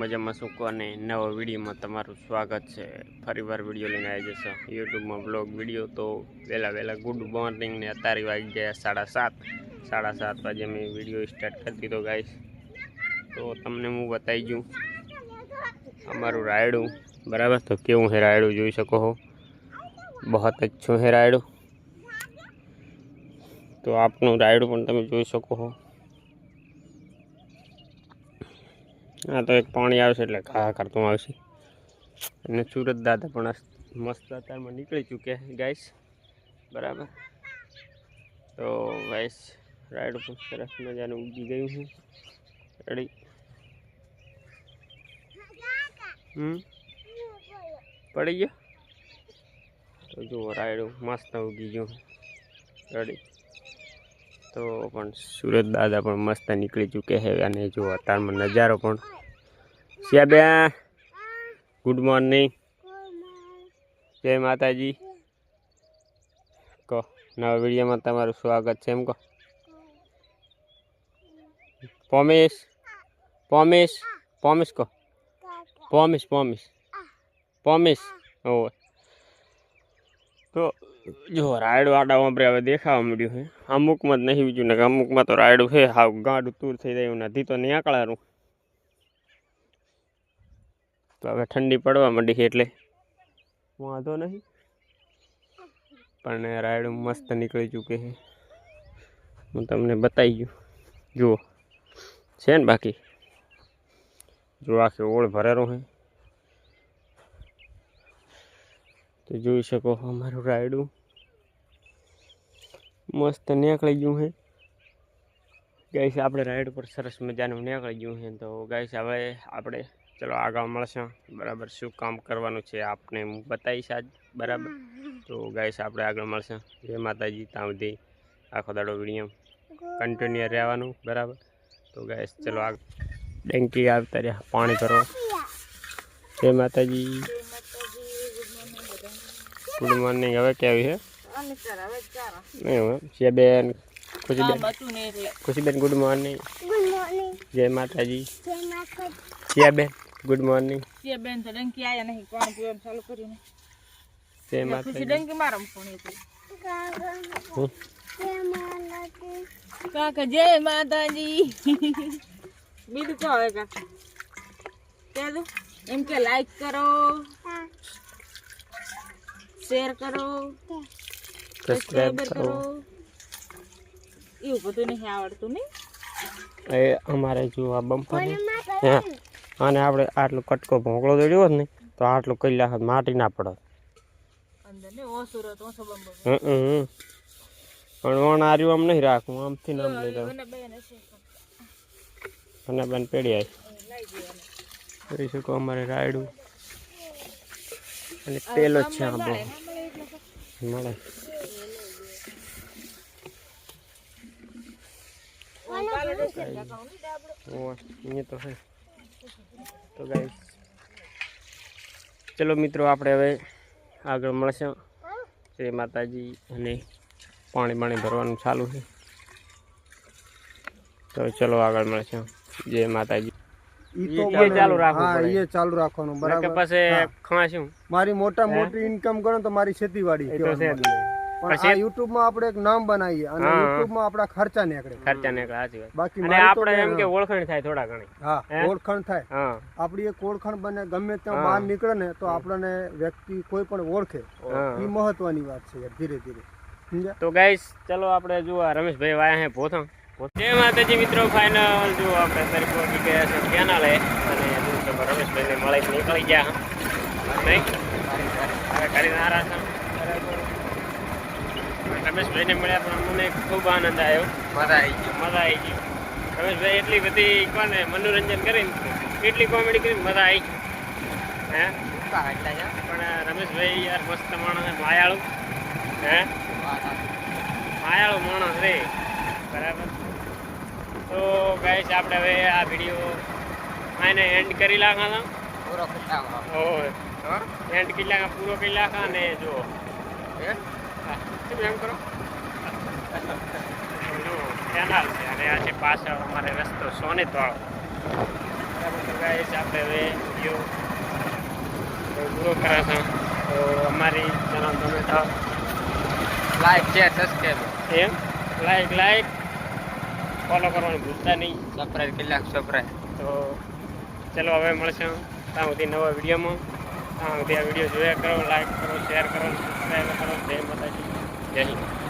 મજામાં સુખો અને નવા વિડીયોમાં તમારું સ્વાગત છે. ફરીવાર વીડિયો લઈને આવી જશો. યુટ્યુબમાં બ્લોગ વીડિયો તો વહેલા વહેલા ગુડ મોર્નિંગ ને અત્યારે વાગી ગયા સાડા સાત. સાડા સાત વાગે મેં વીડિયો સ્ટાર્ટ કરી દીધો ગાઈસ તો તમને હું બતાવી જઉં અમારું રાયડું, બરાબર? તો કેવું હે રાયડું જોઈ શકો હો? બહોત અચ્છું હે રાયડું. તો આપનું રાયડું પણ તમે જોઈ શકો છો હા, તો એક પાણી આવશે એટલે ઘા કરતું આવશે. અને સુરત દાદા પણ મસ્ત અત્યારમાં નીકળી ચૂક્યા ગાઈસ બરાબર? તો ગાઈસ રાઈડ પણ સરસ મજાનું ઉગી ગયું છે. રેડી હમ? પડી ગયો? તો જુઓ રાયડું મસ્ત ઉગી ગયું રેડી તો પણ સુરત દાદા પણ મસ્ત નીકળી ચૂક્યા છે, અને જો અત્યારમાં નજારો પણ શ્યા બે ગુડ મોર્નિંગ જય માતાજી કહો નવા વિડીયોમાં તમારું સ્વાગત છે એમ કહો પોમિસ પોમિસ પોમિસ કહો પોમિસ પોમિસ પોમિસ ઓવે તો જો રાયડું આડા વાપરે હવે દેખાવા મળ્યું છે અમુકમાં જ નહીં બીજું ને કે અમુકમાં તો રાયડું છે હાવ ગાંડું તૂર થઈ જાય નથી તો નીકળારું તો હવે ઠંડી પડવા માંડી છે એટલે. વાંધો નહીં. પણ રાયડું મસ્ત નીકળી ચૂકે છે. હું તમને બતાવી ગયું. જુઓ. છે ને બાકી? જો આખી ઓળ ભરેલો છે. તો જોઈ શકો અમારું રાયડું મસ્ત નીકળી ગયું છે. ગાઈસ આપણે રાઈડ પર સરસ મજાનું નીકળી ગયું છે તો ગાઈસ હવે આપણે ચલો આગળ મળશે. બરાબર શું કામ કરવાનું છે આપને હું બતાવીશ આજ બરાબર? તો ગાઈશ આપણે આગળ મળશે. જય માતાજી ત્યાં સુધી આખો દાડો વીડિયો કન્ટિન્યુ રહેવાનું બરાબર? તો ગાઈશ ચલો આગ ડેન્કી આવતા રહ્યા. પાણી ભરો. જય માતાજી. ગુડ મોર્નિંગ હવે કેવી છે? શિયાબેન ખુશીબેન ખુશીબેન ગુડ મોર્નિંગ જય માતાજી. શિયાબેન ગુડ મોર્નિંગ તે બેન તો ડંકી આયા નહીં કોણ પીવાનું ચાલુ કર્યું ને જય ખુશી ડંકી મારમ ફોન કાકા જય માતાજી. બીજું કહો હવે કાકા. કહે દો એમ કે લાઈક કરો શેર કરો સબસ્ક્રાઇબ કરો. એવું બધું નહીં આવડતું નહીં. અમારે જો આ બમ્પર હા. અને આપણે આટલો કટકો ભોંકળો દોડ્યો હોત ને તો આટલું કરી લાખ માટી ના પડત. હં હં પણ વણ આર્યું આમ નહીં રાખવું આમથી નામ લઈ હશે અને બેન પેઢી આવી. જોઈ શકો અમારે રાયડું. અને પેલો જ છે આંબો. મળે તો છે. તો ગાઈસ ચલો મિત્રો આપણે હવે આગળ મળશે. શ્રી માતાજી અને પાણી પાણી ભરવાનું ચાલુ છે. તો ચલો આગળ મળશે. જય માતાજી. મારી મોટા મોટી ઇન્કમ ગણો તો મારી ખેતીવાડી પણ આ YouTube માં આપણે એક નામ બનાવીએ અને YouTube માં આપણા ખર્ચા નીકળે. ખર્ચા નીકળે સાચી વાત. બાકી અને આપણે એમ કે- ઓળખાણ થાય થોડા ઘણી. હા? ઓળખાણ થાય. હા. આપણી એક ઓળખાણ બને ગમે ત્યાં. બહાર નીકળે ને તો આપણને વ્યક્તિ કોઈ પણ ઓળખે. એ મહત્વની વાત છે ધીરે ધીરે. તો ગાઈસ ચલો આપણે જો આ રમેશભાઈ વાયા હે પોથણ જય માતાજી મિત્રો ફાઇનલ જો આપણે તરીકે ગયા છે કેનાલે અને રમેશભાઈ ને રમેશભાઈને મળે નીકળી ગયા નહીં કરીને બરાબર. રમેશભાઈને મળ્યા પણ મને ખૂબ આનંદ આવ્યો. મજા આવી ગયો મજા આવી ગયો રમેશભાઈ એટલી બધી કોને મનોરંજન કરીને એટલી કોમેડી કરીને મજા આવી હે? પણ રમેશભાઈ યાર મસ્ત માણસ માયાળું. હે? માયાળું માણસ રે. બરાબર. તો ગાઈશ આપણે હવે આ વીડિયો આને એન્ડ કરી લાખા હતા એન્ડ કરી લાખા પૂરો કરી લાખા અને જો હા, એમ કરો. કેનાલ છે. અને આ છે પાછળ અમારે રસ્તો સોનેત વાળો બરાબર તો ગાઈસ આપણે હવે વીડિયો પૂરો કરે તો અમારી ચેનલ ગમે તો લાઈક શેર સબસ્ક્રાઈબ એમ? લાઈક લાઈક ફોલો કરવાનું ભૂલતા નહીં. સબસ્ક્રાઈબ કેટલાક સબસ્ક્રાઈબ તો ચલો હવે મળશે ત્યાં સુધી નવા વિડીયોમાં ત્યાં સુધી આ વીડિયો જોયા કરો લાઈક કરો શેર કરો સબસ્ક્રાઈબ કરો. જય માતાજી. જય હિન્દ